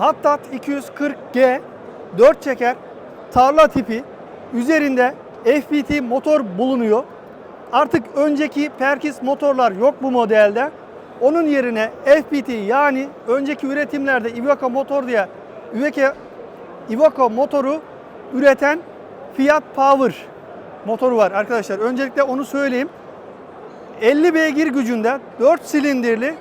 Hattat 240G 4 çeker tarla tipi üzerinde FPT motor bulunuyor. Artık önceki Perkis motorlar yok bu modelde. Onun yerine FPT yani önceki üretimlerde Iveco motor diye Iveco, Iveco motoru üreten Fiat Power motoru var arkadaşlar. Öncelikle onu söyleyeyim. 50 beygir gücünde 4 silindirli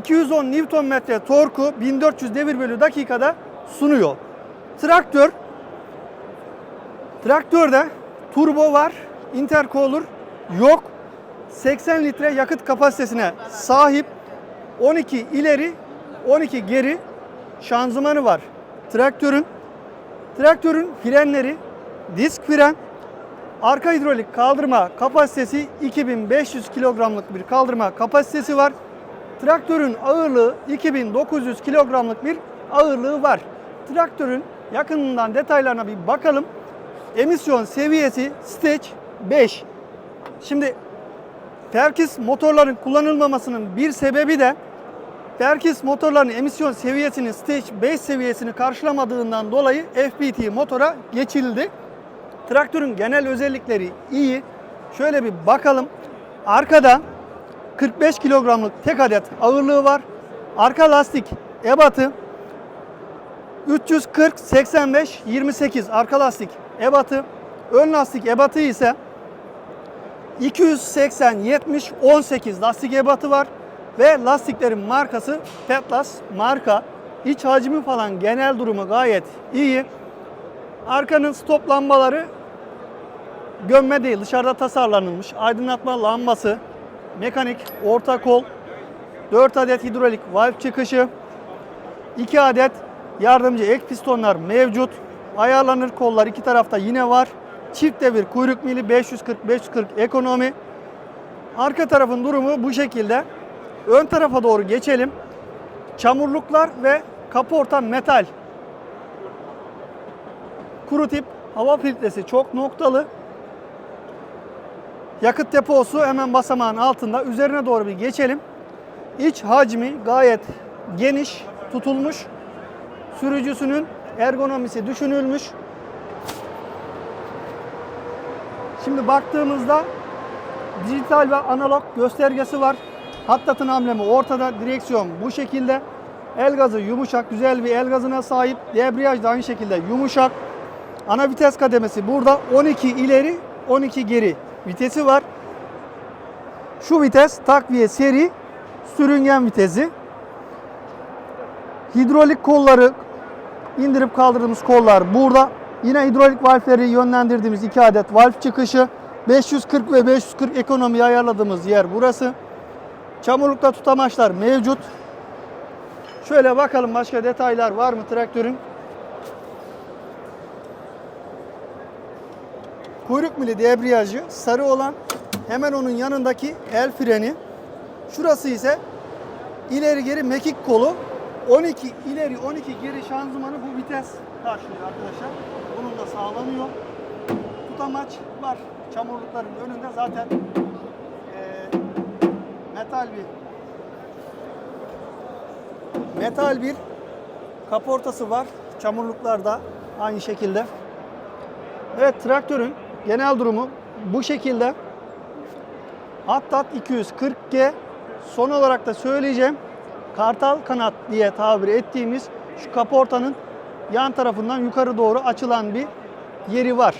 210 Nm torku 1400 devir bölü dakikada sunuyor. Traktör Traktörde turbo var, intercooler yok. 80 litre yakıt kapasitesine sahip. 12 ileri, 12 geri şanzımanı var. Traktörün traktörün frenleri disk fren, arka hidrolik kaldırma kapasitesi 2500 kilogramlık bir kaldırma kapasitesi var. Traktörün ağırlığı 2900 kilogramlık bir ağırlığı var. Traktörün yakınından detaylarına bir bakalım. Emisyon seviyesi Stage 5. Şimdi Perkis motorların kullanılmamasının bir sebebi de Perkis motorların emisyon seviyesini Stage 5 seviyesini karşılamadığından dolayı FPT motora geçildi. Traktörün genel özellikleri iyi. Şöyle bir bakalım. Arkada 45 kilogramlık tek adet ağırlığı var. Arka lastik ebatı 340 85 28 arka lastik ebatı. Ön lastik ebatı ise 280 70 18 lastik ebatı var ve lastiklerin markası Petlas marka. İç hacmi falan genel durumu gayet iyi. Arkanın stop lambaları gömme değil dışarıda tasarlanılmış. Aydınlatma lambası, mekanik orta kol, 4 adet hidrolik valve çıkışı, 2 adet yardımcı ek pistonlar mevcut. Ayarlanır kollar iki tarafta yine var. Çift devir kuyruk mili 540-540 ekonomi. Arka tarafın durumu bu şekilde. Ön tarafa doğru geçelim. Çamurluklar ve kaporta metal. Kuru tip hava filtresi çok noktalı. Yakıt deposu hemen basamağın altında. Üzerine doğru bir geçelim. İç hacmi gayet geniş tutulmuş. Sürücüsünün ergonomisi düşünülmüş. Şimdi baktığımızda dijital ve analog göstergesi var. Hattatın amblemi ortada, direksiyon bu şekilde. El gazı yumuşak, güzel bir el gazına sahip. Debriyaj da aynı şekilde yumuşak. Ana vites kademesi burada 12 ileri, 12 geri vitesi var. Şu vites takviye seri sürüngen vitesi. Hidrolik kolları indirip kaldırdığımız kollar burada. Yine hidrolik valfleri yönlendirdiğimiz iki adet valf çıkışı. 540 ve 540 ekonomiyi ayarladığımız yer burası. Çamurlukta tutamaçlar mevcut. Şöyle bakalım başka detaylar var mı traktörün? Kuyruk mili debriyajı sarı olan hemen onun yanındaki el freni. Şurası ise ileri geri mekik kolu 12 ileri 12 geri şanzımanı bu vites karşılıyor arkadaşlar. Bunun da sağlanıyor. Tutamaç var. Çamurlukların önünde zaten eee, metal bir metal bir kaportası var. Çamurluklar da aynı şekilde. Evet traktörün genel durumu bu şekilde. Hattat 240G son olarak da söyleyeceğim. Kartal kanat diye tabir ettiğimiz şu kaportanın yan tarafından yukarı doğru açılan bir yeri var.